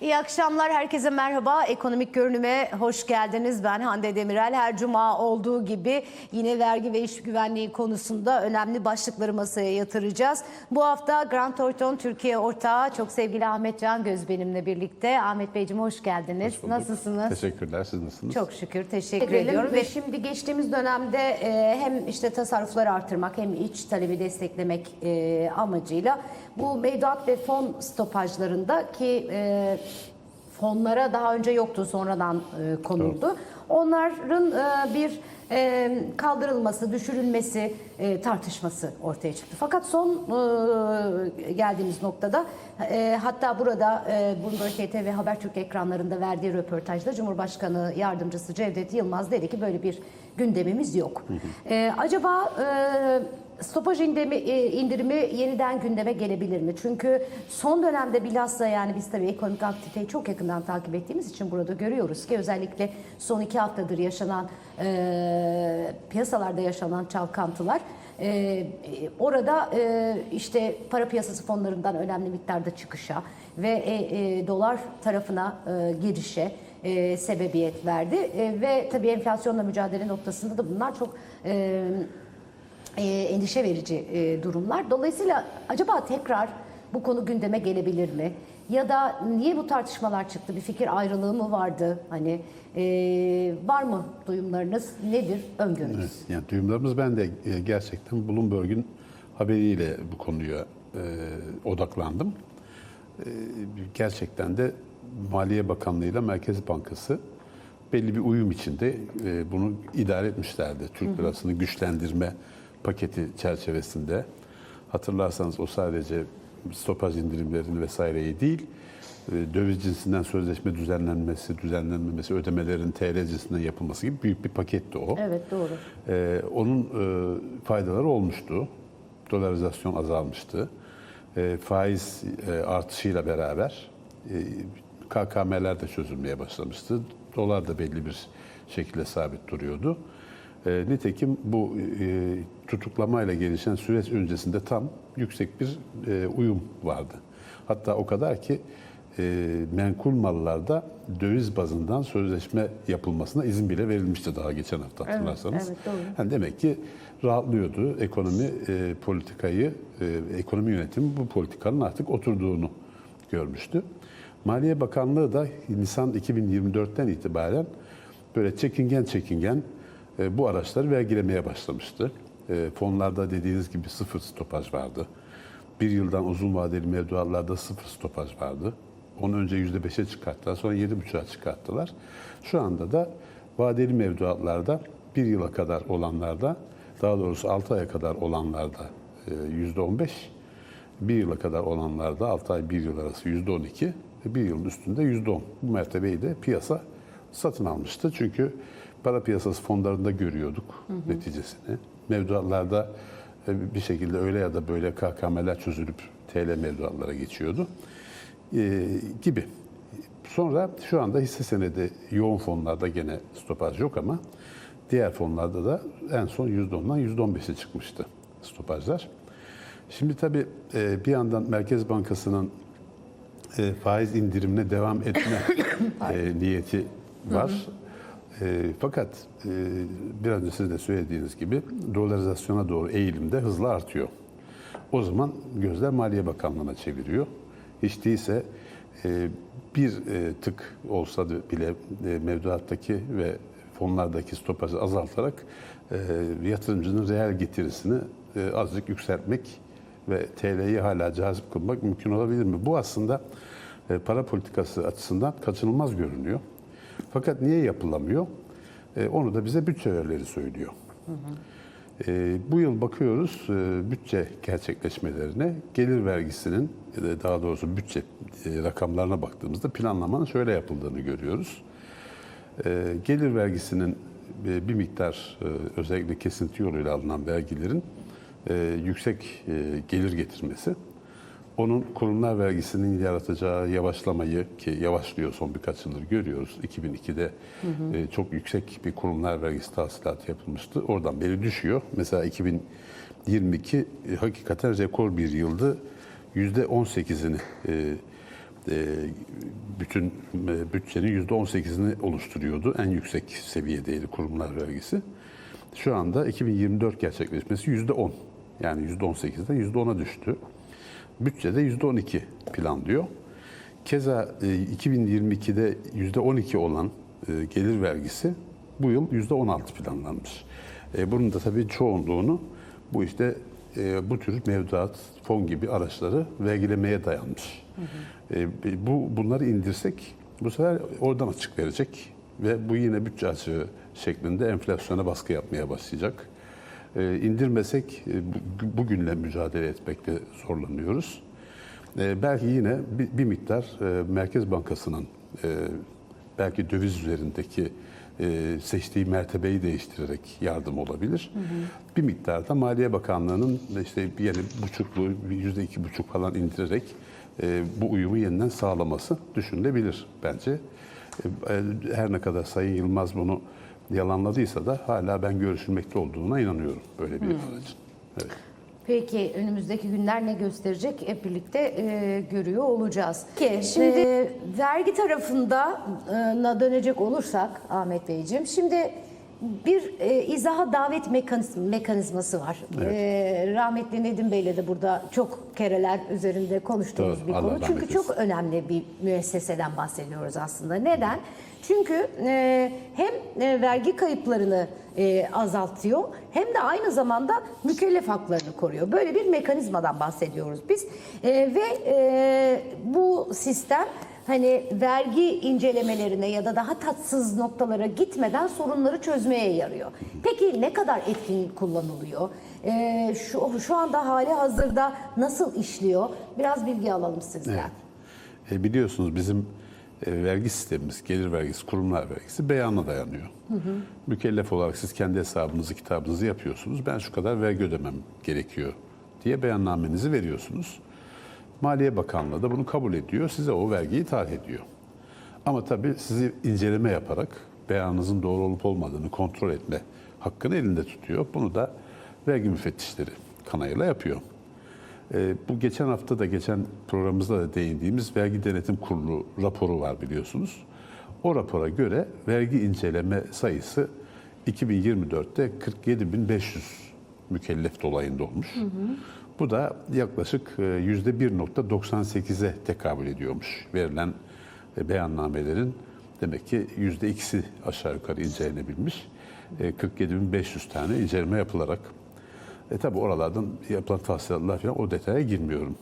İyi akşamlar, herkese merhaba. Ekonomik görünüme hoş geldiniz. Ben Hande Demirel. Her cuma olduğu gibi yine vergi ve iş güvenliği konusunda önemli başlıkları masaya yatıracağız. Bu hafta Grant Thornton Türkiye ortağı çok sevgili Ahmet Can Göz benimle birlikte. Ahmet Beyciğim hoş geldiniz. Hoş bulduk. Nasılsınız? Teşekkürler. Siz nasılsınız? Çok şükür teşekkür ediyorum ve şimdi geçtiğimiz dönemde e, hem işte tasarrufları artırmak hem iç talebi desteklemek e, amacıyla bu mevduat ve fon stopajlarında ki e, fonlara daha önce yoktu sonradan e, konuldu. Onların e, bir e, kaldırılması, düşürülmesi e, tartışması ortaya çıktı. Fakat son e, geldiğimiz noktada e, hatta burada e, Bloomberg TV ve Habertürk ekranlarında verdiği röportajda Cumhurbaşkanı Yardımcısı Cevdet Yılmaz dedi ki böyle bir gündemimiz yok. E, acaba e, Stopaj indirimi, e, indirimi yeniden gündeme gelebilir mi? Çünkü son dönemde bilhassa yani biz tabii ekonomik aktiviteyi çok yakından takip ettiğimiz için burada görüyoruz ki özellikle son iki haftadır yaşanan e, piyasalarda yaşanan çalkantılar e, orada e, işte para piyasası fonlarından önemli miktarda çıkışa ve e, e, dolar tarafına e, girişe e, sebebiyet verdi E, ve tabii enflasyonla mücadele noktasında da bunlar çok e, e, endişe verici e, durumlar. Dolayısıyla acaba tekrar bu konu gündeme gelebilir mi? Ya da niye bu tartışmalar çıktı? Bir fikir ayrılığı mı vardı? Hani e, var mı duyumlarınız? Nedir öngörünüz? Evet, yani duyumlarımız ben de e, gerçekten Bloomberg'un haberiyle bu konuya e, odaklandım. E, gerçekten de Maliye Bakanlığı ile Merkez Bankası belli bir uyum içinde e, bunu idare etmişlerdi. Türk lirasını güçlendirme paketi çerçevesinde. Hatırlarsanız o sadece stopaj indirimlerini vesaireyi değil, e, döviz cinsinden sözleşme düzenlenmesi, düzenlenmemesi, ödemelerin TL cinsinden yapılması gibi büyük bir paketti o. Evet doğru. Ee, onun e, faydaları olmuştu. Dolarizasyon azalmıştı. E, faiz e, artışıyla beraber e, KKM'ler de çözülmeye başlamıştı. Dolar da belli bir şekilde sabit duruyordu. E, nitekim bu e, tutuklamayla gelişen süreç öncesinde tam yüksek bir e, uyum vardı. Hatta o kadar ki e, menkul mallarda döviz bazından sözleşme yapılmasına izin bile verilmişti daha geçen hafta hatırlarsanız. evet, doğru. Yani demek ki rahatlıyordu ekonomi e, politikayı, e, ekonomi yönetimi bu politikanın artık oturduğunu görmüştü. Maliye Bakanlığı da Nisan 2024'ten itibaren böyle çekingen çekingen e, bu araçları vergilemeye başlamıştı. E, fonlarda dediğiniz gibi sıfır stopaj vardı. Bir yıldan uzun vadeli mevduatlarda sıfır stopaj vardı. Onu önce %5'e çıkarttılar, sonra 7,5'a çıkarttılar. Şu anda da vadeli mevduatlarda bir yıla kadar olanlarda, daha doğrusu 6 aya kadar olanlarda e, %15, bir yıla kadar olanlarda 6 ay 1 yıl arası %12 ve bir yılın üstünde %10. Bu mertebeyi de piyasa satın almıştı. Çünkü para piyasası fonlarında görüyorduk neticesini. Mevduatlarda e, bir şekilde öyle ya da böyle KKM'ler çözülüp TL mevduatlara geçiyordu e, gibi. Sonra şu anda hisse senedi yoğun fonlarda gene stopaj yok ama diğer fonlarda da en son %10'dan %15'e çıkmıştı stopajlar. Şimdi tabii e, bir yandan Merkez Bankası'nın e, faiz indirimine devam etme e, niyeti var. E, fakat e, biraz önce siz de söylediğiniz gibi dolarizasyona doğru eğilim de hızla artıyor. O zaman gözler Maliye Bakanlığı'na çeviriyor. Hiç değilse e, bir e, tık olsa bile e, mevduattaki ve fonlardaki stopajı azaltarak e, yatırımcının reel getirisini e, azıcık yükseltmek ve TL'yi hala cazip kılmak mümkün olabilir mi? Bu aslında e, para politikası açısından kaçınılmaz görünüyor. Fakat niye yapılamıyor? E, onu da bize bütçe verileri söylüyor. E, bu yıl bakıyoruz e, bütçe gerçekleşmelerine, gelir vergisinin ya da daha doğrusu bütçe e, rakamlarına baktığımızda planlamanın şöyle yapıldığını görüyoruz. E, gelir vergisinin e, bir miktar e, özellikle kesinti yoluyla alınan vergilerin e, yüksek e, gelir getirmesi, onun kurumlar vergisinin yaratacağı yavaşlamayı ki yavaşlıyor son birkaç yıldır görüyoruz. 2002'de e, çok yüksek bir kurumlar vergisi tahsilatı yapılmıştı. Oradan beri düşüyor. Mesela 2022 e, hakikaten rekor bir yıldı. %18'ini e, e, bütün e, bütçenin %18'ini oluşturuyordu. En yüksek seviyedeydi kurumlar vergisi. Şu anda 2024 gerçekleşmesi %10. Yani %18'den %10'a düştü. Bütçede %12 planlıyor. Keza e, 2022'de %12 olan e, gelir vergisi bu yıl %16 planlanmış. E, Bunun da tabii çoğunluğunu bu işte e, bu tür mevduat, fon gibi araçları vergilemeye dayanmış. E, Bu bunları indirsek bu sefer oradan açık verecek ve bu yine bütçe açığı şeklinde enflasyona baskı yapmaya başlayacak. E, indirmesek e, bu- bugünle mücadele etmekte zorlanıyoruz. E, belki yine bir, bir miktar e, Merkez Bankası'nın e, belki döviz üzerindeki seçtiği mertebeyi değiştirerek yardım olabilir. Bir miktar da Maliye Bakanlığı'nın işte yeni buçuklu, yüzde iki buçuk falan indirerek bu uyumu yeniden sağlaması düşünülebilir bence. Her ne kadar Sayın Yılmaz bunu yalanladıysa da hala ben görüşülmekte olduğuna inanıyorum böyle bir aracın. Evet. Peki önümüzdeki günler ne gösterecek hep birlikte e, görüyor olacağız. Ki şimdi vergi tarafına dönecek olursak Ahmet Beyciğim şimdi bir e, izaha davet mekanizm- mekanizması var. E, rahmetli Nedim Bey'le de burada çok kereler üzerinde konuştuğumuz Doğru, bir Allah konu. rahmet Çünkü çok önemli bir müesseseden bahsediyoruz aslında. Neden? Çünkü e, hem e, vergi kayıplarını e, azaltıyor hem de aynı zamanda mükellef haklarını koruyor. Böyle bir mekanizmadan bahsediyoruz biz. E, ve e, bu sistem hani vergi incelemelerine ya da daha tatsız noktalara gitmeden sorunları çözmeye yarıyor. Peki ne kadar etkin kullanılıyor? E, şu, şu anda hali hazırda nasıl işliyor? Biraz bilgi alalım sizden. Evet. E, biliyorsunuz bizim e, vergi sistemimiz, gelir vergisi, kurumlar vergisi beyana dayanıyor. Mükellef olarak siz kendi hesabınızı, kitabınızı yapıyorsunuz. Ben şu kadar vergi ödemem gerekiyor diye beyannamenizi veriyorsunuz. Maliye Bakanlığı da bunu kabul ediyor, size o vergiyi tarih ediyor. Ama tabii sizi inceleme yaparak beyanınızın doğru olup olmadığını kontrol etme hakkını elinde tutuyor. Bunu da vergi müfettişleri kanayla yapıyor. Ee, bu geçen hafta da geçen programımızda da değindiğimiz Vergi Denetim Kurulu raporu var biliyorsunuz. O rapora göre vergi inceleme sayısı 2024'te 47.500 mükellef dolayında olmuş. Bu da yaklaşık e, %1.98'e tekabül ediyormuş. Verilen e, beyannamelerin demek ki %2'si aşağı yukarı incelenebilmiş. E, 47.500 tane inceleme yapılarak e tabi oralardan yapılan tahsilatlar falan o detaya girmiyorum.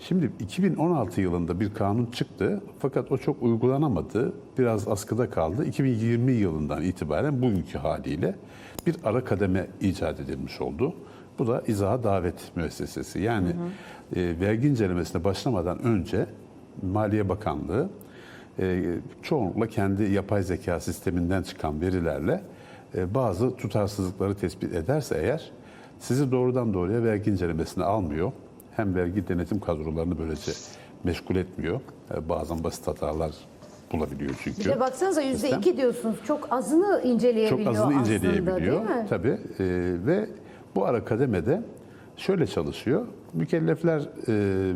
Şimdi 2016 yılında bir kanun çıktı fakat o çok uygulanamadı. Biraz askıda kaldı. 2020 yılından itibaren bugünkü haliyle bir ara kademe icat edilmiş oldu. Bu da izaha davet müessesesi. Yani e, vergi incelemesine başlamadan önce Maliye Bakanlığı e, çoğunlukla kendi yapay zeka sisteminden çıkan verilerle e, bazı tutarsızlıkları tespit ederse eğer sizi doğrudan doğruya vergi incelemesine almıyor. Hem vergi denetim kadrolarını böylece meşgul etmiyor. E, Bazen basit hatalar bulabiliyor çünkü. Bir de baksanıza yüzde sistem. iki diyorsunuz. Çok azını inceleyebiliyor Çok azını aslında inceleyebiliyor. değil mi? Tabii. E, ve bu ara kademede şöyle çalışıyor. Mükellefler e,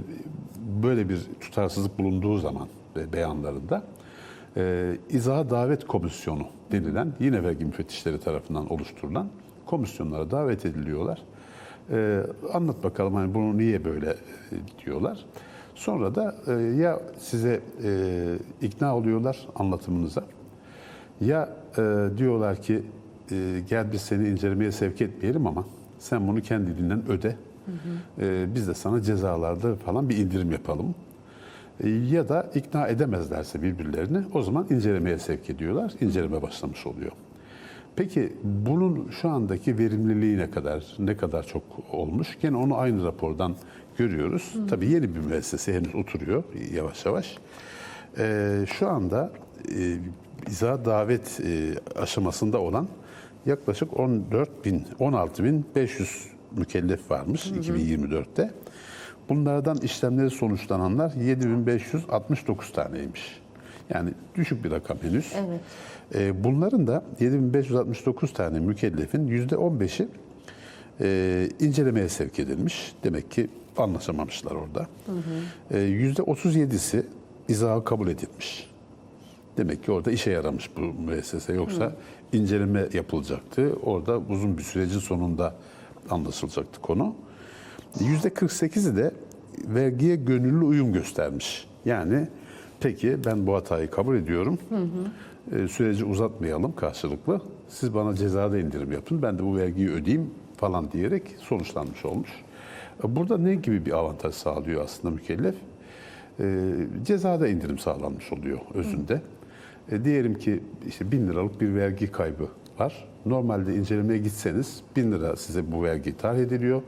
böyle bir tutarsızlık bulunduğu zaman e, beyanlarında e, izaha davet komisyonu denilen yine vergi müfettişleri tarafından oluşturulan komisyonlara davet ediliyorlar. E, anlat bakalım hani bunu niye böyle e, diyorlar. Sonra da e, ya size e, ikna oluyorlar anlatımınıza ya e, diyorlar ki e, gel biz seni incelemeye sevk etmeyelim ama sen bunu kendiliğinden öde. E, biz de sana cezalarda falan bir indirim yapalım. E, ya da ikna edemezlerse birbirlerini o zaman incelemeye sevk ediyorlar. İnceleme başlamış oluyor. Peki bunun şu andaki verimliliği ne kadar, ne kadar çok olmuş? Gene onu aynı rapordan görüyoruz. Tabii yeni bir müessese henüz oturuyor yavaş yavaş. Ee, şu anda e, iza davet e, aşamasında olan yaklaşık 14 bin, 16 bin 500 mükellef varmış 2024'te. Bunlardan işlemleri sonuçlananlar 7569 taneymiş. Yani düşük bir rakam henüz. Evet. Ee, bunların da 7569 tane mükellefin %15'i e, incelemeye sevk edilmiş. Demek ki anlaşamamışlar orada. E, Yüzde 37'si izahı kabul edilmiş. Demek ki orada işe yaramış bu müessese. Yoksa inceleme yapılacaktı. Orada uzun bir sürecin sonunda anlaşılacaktı konu. Yüzde 48'i de vergiye gönüllü uyum göstermiş. Yani peki ben bu hatayı kabul ediyorum. Ee, süreci uzatmayalım karşılıklı. Siz bana cezada indirim yapın. Ben de bu vergiyi ödeyeyim falan diyerek sonuçlanmış olmuş. E, Burada ne gibi bir avantaj sağlıyor aslında mükellef? Ee, cezada indirim sağlanmış oluyor özünde. E, diyelim ki işte bin liralık bir vergi kaybı var. Normalde incelemeye gitseniz bin lira size bu vergi tarih ediliyor.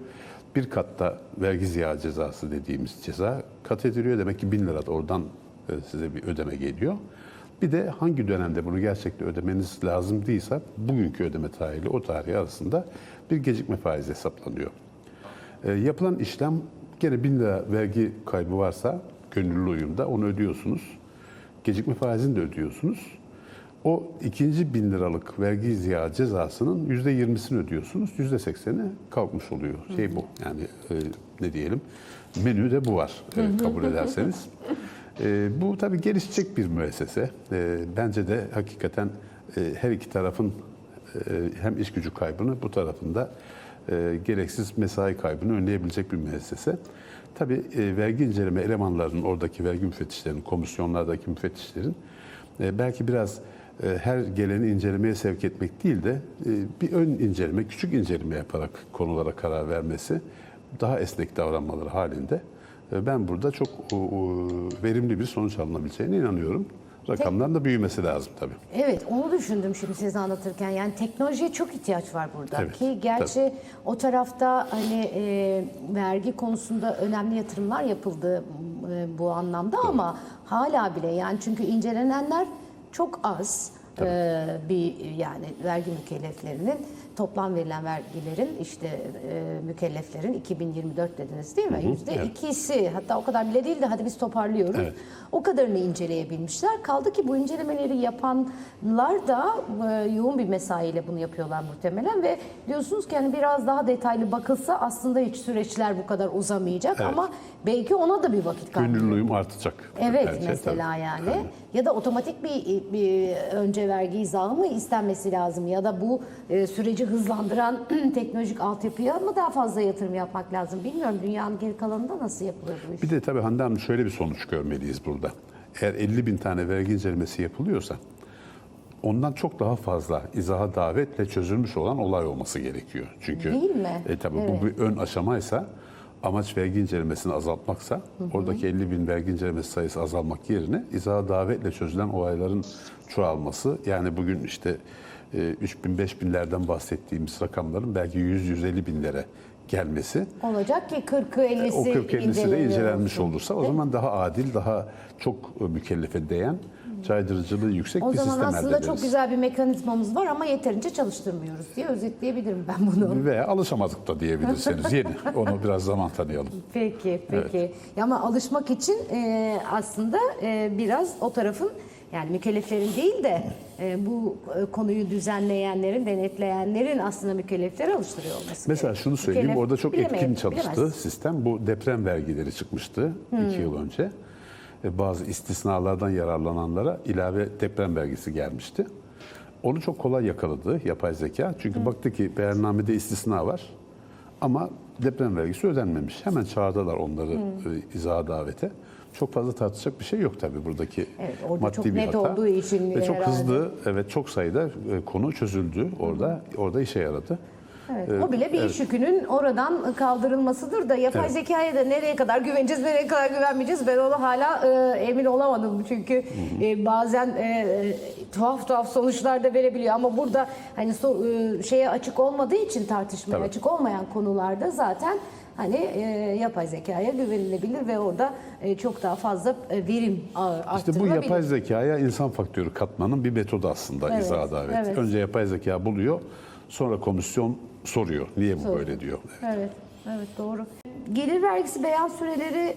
Bir katta vergi ziyağı cezası dediğimiz ceza kat ediliyor. Demek ki bin lira da oradan e, size bir ödeme geliyor. Bir de hangi dönemde bunu gerçekten ödemeniz lazım değilse bugünkü ödeme tarihiyle o tarihi arasında bir gecikme faizi hesaplanıyor. E, yapılan işlem gene bin lira vergi kaybı varsa gönüllü uyumda onu ödüyorsunuz. Gecikme faizini de ödüyorsunuz. O ikinci bin liralık vergi ziyağı cezasının yüzde yirmisini ödüyorsunuz. Yüzde sekseni kalkmış oluyor. Şey bu yani e, ne diyelim menüde bu var e, kabul ederseniz. E, bu tabii gelişecek bir müessese. E, bence de hakikaten e, her iki tarafın e, hem iş gücü kaybını bu tarafında e, gereksiz mesai kaybını önleyebilecek bir müessese. Tabii e, vergi inceleme elemanlarının, oradaki vergi müfettişlerin, komisyonlardaki müfettişlerin e, belki biraz e, her geleni incelemeye sevk etmek değil de e, bir ön inceleme, küçük inceleme yaparak konulara karar vermesi, daha esnek davranmaları halinde e, ben burada çok verimli bir sonuç alınabileceğine inanıyorum. Rakamların da büyümesi lazım tabii. Evet onu düşündüm şimdi siz anlatırken. Yani teknolojiye çok ihtiyaç var burada. Evet, Ki gerçi o tarafta hani e, vergi konusunda önemli yatırımlar yapıldı e, bu anlamda ama hala bile yani çünkü incelenenler çok az. e, bir yani vergi mükelleflerinin toplam verilen vergilerin işte e, mükelleflerin 2024 dediniz değil mi? Yüzde evet. ikisi hatta o kadar bile değil de hadi biz toparlıyoruz. Evet. O kadarını inceleyebilmişler. Kaldı ki bu incelemeleri yapanlar da e, yoğun bir mesaiyle bunu yapıyorlar muhtemelen ve diyorsunuz ki hani biraz daha detaylı bakılsa aslında hiç süreçler bu kadar uzamayacak Evet. ama belki ona da bir vakit kaybı. Gönüllü uyum artacak. Evet bence, mesela tabii. yani ya da otomatik bir, bir önce vergi izahı mı istenmesi lazım ya da bu e, süreci hızlandıran teknolojik altyapıya mı daha fazla yatırım yapmak lazım bilmiyorum dünyanın geri kalanında nasıl yapılıyor bu iş? Bir de tabii Hande Hanım şöyle bir sonuç görmeliyiz burada. Eğer 50 bin tane vergi incelemesi yapılıyorsa ondan çok daha fazla izaha davetle çözülmüş olan olay olması gerekiyor. Çünkü Değil mi? E, tabii bu bir ön aşamaysa amaç vergi incelemesini azaltmaksa oradaki 50 bin vergi incelemesi sayısı azalmak yerine izaha davetle çözülen olayların çoğalması yani bugün işte e, 3 bin 5 binlerden bahsettiğimiz rakamların belki 100-150 binlere gelmesi Olacak ki 40'ı 50'si o 40 50'si de incelenmiş olursa o zaman daha adil, daha çok e, mükellefe değen, caydırıcılığı yüksek O bir zaman sistem elde aslında ederiz. çok güzel bir mekanizmamız var ama yeterince çalıştırmıyoruz diye özetleyebilirim ben bunu. Veya alışamadık da diyebilirsiniz. Yeni. Onu biraz zaman tanıyalım. Peki, peki. Ya ama alışmak için e, aslında e, biraz o tarafın yani mükelleflerin değil de e, bu e, konuyu düzenleyenlerin, denetleyenlerin aslında mükellefleri alıştırıyor olması Mesela şunu söyleyeyim, Mükellef orada çok bilemeye- etkin çalıştı bilemez. sistem. Bu deprem vergileri çıkmıştı iki yıl önce. Bazı istisnalardan yararlananlara ilave deprem vergisi gelmişti. Onu çok kolay yakaladı yapay zeka. Çünkü baktı ki beyannamede istisna var ama deprem vergisi ödenmemiş. Hemen çağırdılar onları e, izaha davete. Çok fazla tartışacak bir şey yok tabii buradaki Evet, orada maddi çok bir net hata. olduğu için Ve çok herhalde. hızlı, evet çok sayıda e, konu çözüldü orada. Orada işe yaradı. Evet, o bile bir iş yükünün oradan kaldırılmasıdır da yapay Evet. zekaya da nereye kadar güveneceğiz, nereye kadar güvenmeyeceğiz ben ona hala e, emin olamadım. Çünkü e, bazen e, e, tuhaf tuhaf sonuçlar da verebiliyor ama burada hani so- e, şeye açık olmadığı için tartışmaya Tabii. açık olmayan konularda zaten hani e, yapay zekaya güvenilebilir ve orada e, çok daha fazla e, verim a- İşte bu arttırılabilir. yapay zekaya insan faktörü katmanın bir metodu aslında Evet, izaha davet. evet. Önce yapay zeka buluyor, sonra komisyon soruyor. Niye bu Soruyor. böyle diyor. Evet, evet doğru. Gelir vergisi beyan süreleri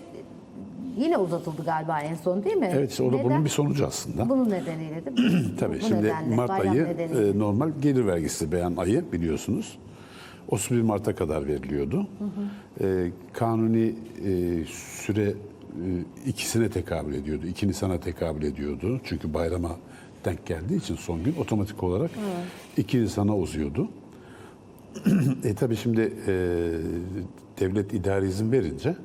yine uzatıldı galiba en son değil mi? Evet işte o da Neden? bunun bir sonucu aslında. Bunun nedeniyle değil mi? Tabii Bu şimdi nedenle, Mart bayram ayı nedeniyle. e, normal gelir vergisi beyan ayı biliyorsunuz. 31 Mart'a kadar veriliyordu. E, kanuni e, süre e, ikisine tekabül ediyordu. 2 Nisan'a tekabül ediyordu. Çünkü bayrama denk geldiği için son gün otomatik olarak 2 Nisan'a uzuyordu. E tabii şimdi e, devlet idari izin verince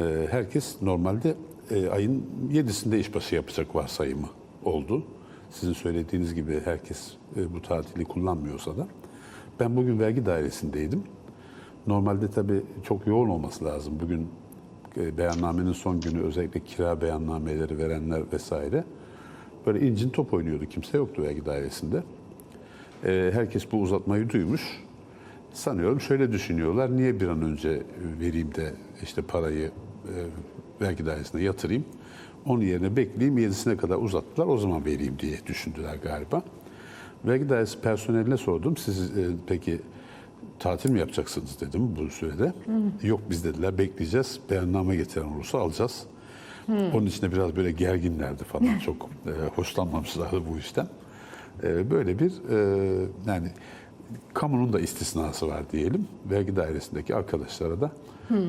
e, herkes normalde e, ayın 7'sinde işbaşı yapacak varsayımı oldu. Sizin söylediğiniz gibi herkes e, bu tatili kullanmıyorsa da. Ben bugün vergi dairesindeydim. Normalde tabii çok yoğun olması lazım. Bugün e, beyannamenin son günü özellikle kira beyannameleri verenler vesaire. Böyle incin top oynuyordu. Kimse yoktu vergi dairesinde. E, herkes bu uzatmayı duymuş. Sanıyorum şöyle düşünüyorlar. Niye bir an önce vereyim de işte parayı e, vergi dairesine yatırayım. Onun yerine bekleyeyim. Yedisine kadar uzattılar. O zaman vereyim diye düşündüler galiba. Vergi dairesi personeline sordum. Siz e, peki tatil mi yapacaksınız dedim bu sürede. Yok biz dediler bekleyeceğiz. Beyanname getiren olursa alacağız. Onun için de biraz böyle gerginlerdi falan. Çok e, hoşlanmamışlardı bu işten. E, böyle bir e, yani kamunun da istisnası var diyelim. Vergi dairesindeki arkadaşlara da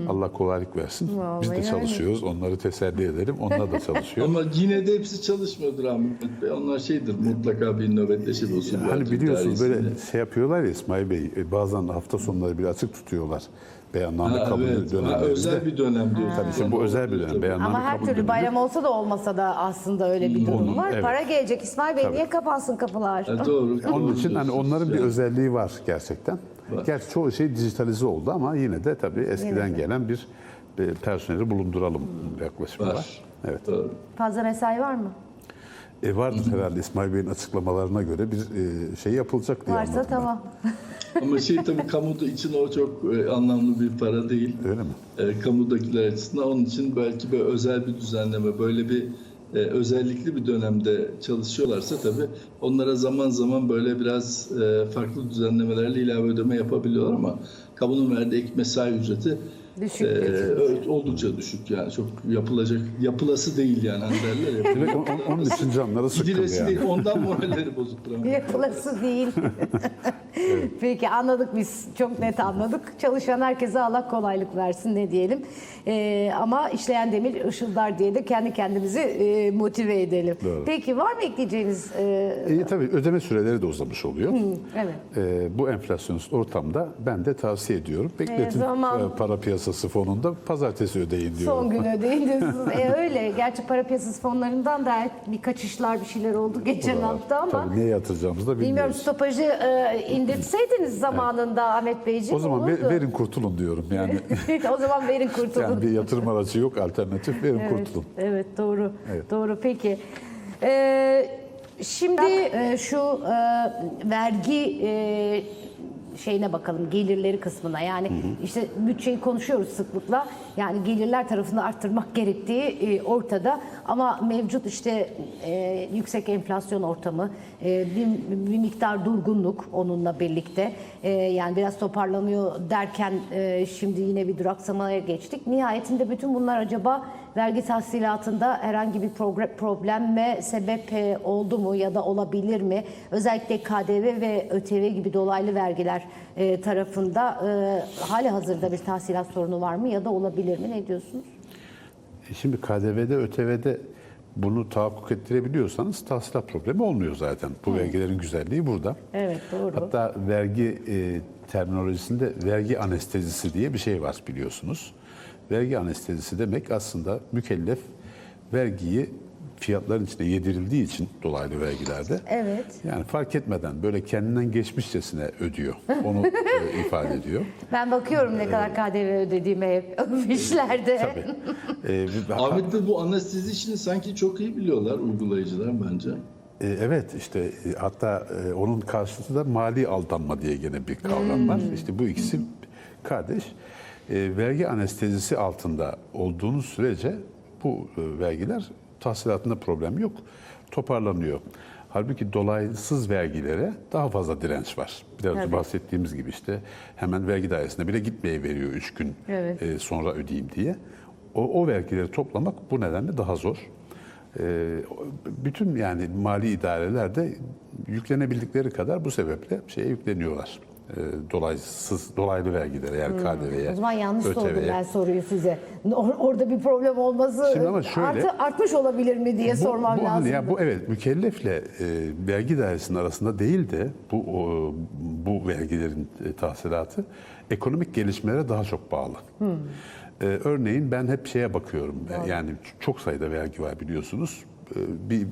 Allah kolaylık versin. Biz de Vallahi çalışıyoruz. Onları teselli edelim. Onlar da çalışıyor. Ama yine de hepsi çalışmıyordur Ahmet Bey. Onlar şeydir mutlaka bir nöbetleşir olsun. Hani biliyorsunuz böyle şey yapıyorlar ya İsmail Bey, e, bazen hafta sonları bir açık tutuyorlar. Beyanname ha, kabul evet. dönemlerinde. ha, özel bir dönem diyor. Tabii şimdi bu özel bir dönem. Beyanname Ama her kabul türlü dönemi. bayram olsa da olmasa da aslında öyle bir durum Onun, var. evet. Para gelecek İsmail Bey Tabii. niye kapansın kapılar? Ha, doğru. Onun doğru için hani onların bir özelliği var gerçekten. Var. Gerçi çoğu şey dijitalize oldu ama yine de tabii eskiden Yine de. gelen bir e, personeli bulunduralım yaklaşımı var. Var. Evet. Doğru. Fazla mesai var mı? E vardır herhalde İsmail Bey'in açıklamalarına göre bir e, şey yapılacak diye Varsa anladım ben. tamam. Ama şey tabii kamuda için o çok e, anlamlı bir para değil. Öyle mi? E, kamudakiler açısından onun için belki böyle özel bir düzenleme, böyle bir e, özellikli bir dönemde çalışıyorlarsa tabii onlara zaman zaman böyle biraz e, farklı düzenlemelerle ilave ödeme yapabiliyorlar ama kamunun verdiği ek mesai ücreti Düşük. e, evet, oldukça düşük yani çok yapılacak yapılası değil yani hani derler ya. Demek on- on- onun için canları sıkkın yani. değil ondan moralleri bozuktur ama. Yapılası değil. Peki anladık biz. Çok net anladık. Çalışan herkese Allah kolaylık versin ne diyelim. Ee, ama işleyen demir ışıldar diye de kendi kendimizi e, motive edelim. Doğru. Peki var mı ekleyeceğiniz? e, E, tabii ödeme süreleri de uzamış oluyor. evet. E, bu enflasyonist ortamda ben de tavsiye ediyorum. Bekletin zaman- e, para piyasası fonunda pazartesi ödeyin diyorum. Son gün ödeyin diyorsunuz. e, öyle. Gerçi para piyasası fonlarından da bir kaçışlar bir şeyler oldu geçen hafta ama Tabii neye yatıracağımızı da bilmiyorum bilmiyoruz. stopajı e, indirtseydiniz zamanında Ahmet Beyciğim O zaman ver- olurdu. verin kurtulun diyorum yani. o zaman verin kurtulun. yani bir yatırım aracı yok alternatif verin Evet, kurtulun. evet doğru. Evet. Doğru peki. Ee, şimdi e, şu e, vergi e, şeyine bakalım gelirleri kısmına. Yani işte bütçeyi konuşuyoruz sıklıkla. Yani gelirler tarafını arttırmak gerektiği e, ortada. Ama mevcut işte e, yüksek enflasyon ortamı e, bir, bir miktar durgunluk onunla birlikte. E, yani biraz toparlanıyor derken e, şimdi yine bir duraksamaya geçtik. Nihayetinde bütün bunlar acaba vergi tahsilatında herhangi bir progr- probleme sebep e, oldu mu ya da olabilir mi? Özellikle KDV ve ÖTV gibi dolaylı vergiler e, tarafında e, hali hazırda bir tahsilat sorunu var mı ya da olabilir mi? Ne diyorsunuz? Şimdi KDV'de, ÖTV'de bunu tahakkuk ettirebiliyorsanız tahsilat problemi olmuyor zaten. Bu vergilerin güzelliği burada. Evet doğru. Hatta vergi e, terminolojisinde vergi anestezisi diye bir şey var biliyorsunuz. Vergi anestezisi demek aslında mükellef vergiyi fiyatların içine yedirildiği için dolaylı vergilerde Evet. yani fark etmeden böyle kendinden geçmişçesine ödüyor. Onu e, ifade ediyor. Ben bakıyorum ne kadar KDV ödediğime hep fişlerde. Tabii. E, bir- Ahmet Bey bu anestezi işini sanki çok iyi biliyorlar uygulayıcılar bence. E, Evet işte e, hatta e, onun karşılığı da mali aldanma diye gene bir kavram var. İşte bu ikisi kardeş. E, vergi anestezisi altında olduğunuz sürece bu e, vergiler tahsilatında problem yok. Toparlanıyor. Halbuki dolaysız vergilere daha fazla direnç var. Biraz Tabii. bahsettiğimiz gibi işte hemen vergi dairesine bile gitmeye veriyor üç gün Evet. e, sonra ödeyeyim diye. O, o vergileri toplamak bu nedenle daha zor. Bütün yani mali idareler de yüklenebildikleri kadar bu sebeple şeye yükleniyorlar. E, dolaysız dolaylı vergilere yani KDV'ye, Hmm. O zaman yanlış sordum ÖTV'ye. ben soruyu size. Or- Orada bir problem olması Şimdi ama şöyle- artı, artmış olabilir mi diye sormam bu, lazım. Ya bu evet mükellefle e, vergi dairesinin arasında değil de bu o, bu vergilerin e, tahsilatı ekonomik gelişmelere daha çok bağlı. E, örneğin ben hep şeye bakıyorum. E, Yani çok sayıda vergi var biliyorsunuz. E, bir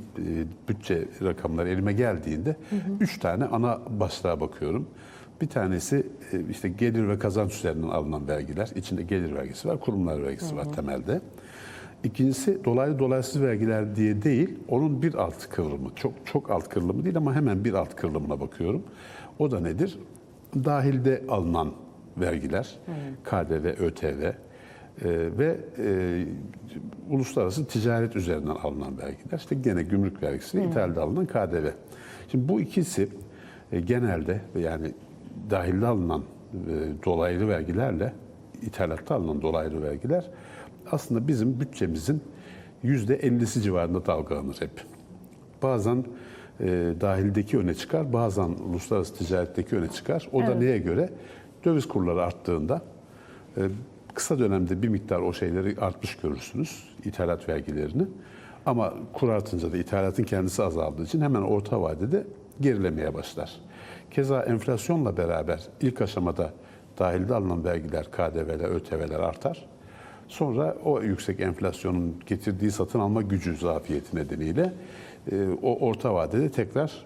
bütçe rakamları elime geldiğinde üç tane ana başlığa bakıyorum. Bir tanesi e, işte gelir ve kazanç üzerinden alınan vergiler. İçinde gelir vergisi var, kurumlar vergisi var temelde. İkincisi dolaylı dolaysız vergiler diye değil, onun bir alt kıvrımı. Çok çok alt kıvrımı değil ama hemen bir alt kıvrımına bakıyorum. O da nedir? Dahilde alınan vergiler, KDV, ÖTV e, ve e, uluslararası ticaret üzerinden alınan vergiler. İşte gene gümrük vergisi ve ithalde alınan KDV. Şimdi bu ikisi e, genelde yani dahilde alınan e, dolaylı vergilerle ithalatta alınan dolaylı vergiler aslında bizim bütçemizin yüzde 50'si civarında dalgalanır hep. Bazen e, dahildeki öne çıkar, bazen uluslararası ticaretteki öne çıkar. O da neye göre? Döviz kurları arttığında e, kısa dönemde bir miktar o şeyleri artmış görürsünüz, ithalat vergilerini. Ama kur artınca da ithalatın kendisi azaldığı için hemen orta vadede gerilemeye başlar. Keza enflasyonla beraber ilk aşamada dahilde alınan vergiler, KDV'ler, ÖTV'ler artar. Sonra o yüksek enflasyonun getirdiği satın alma gücü zafiyeti nedeniyle e, o orta vadede tekrar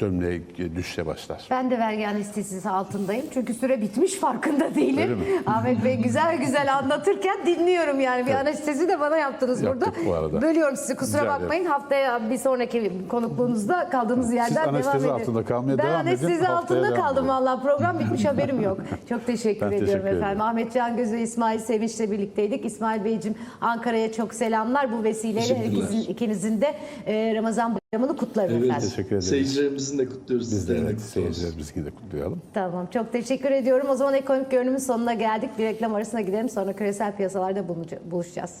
dönmeye, düşüşe başlar. Ben de vergi anestezisi altındayım. Çünkü süre bitmiş farkında değilim. Ahmet Bey güzel güzel anlatırken dinliyorum yani. Bir anestezi de bana yaptınız Yaptık burada. bu arada. Bölüyorum sizi kusura Rica ederim. bakmayın. Haftaya bir sonraki konukluğunuzda kaldığınız yerden devam anestezi edin. altında kalmaya ben devam edin. anestezi Haftaya altında devam kaldım vallahi. Program bitmiş haberim yok. Çok teşekkür Ben ediyorum teşekkür ederim. efendim. Ahmet Can Göz ve İsmail Sevinç'le birlikteydik. İsmail Beyciğim Ankara'ya çok selamlar. Bu vesileyle her Teşekkürler. ikinizin, ikinizin de e, Ramazan bayramını kutlarım Evet, efendim. Teşekkür ederiz. Seyircilerimizin de kutluyoruz. Biz de evet, seyircilerimizi de kutlayalım. Tamam çok teşekkür ediyorum. O zaman ekonomik görünümün sonuna geldik. Bir reklam arasına gidelim sonra küresel piyasalarda buluşacağız.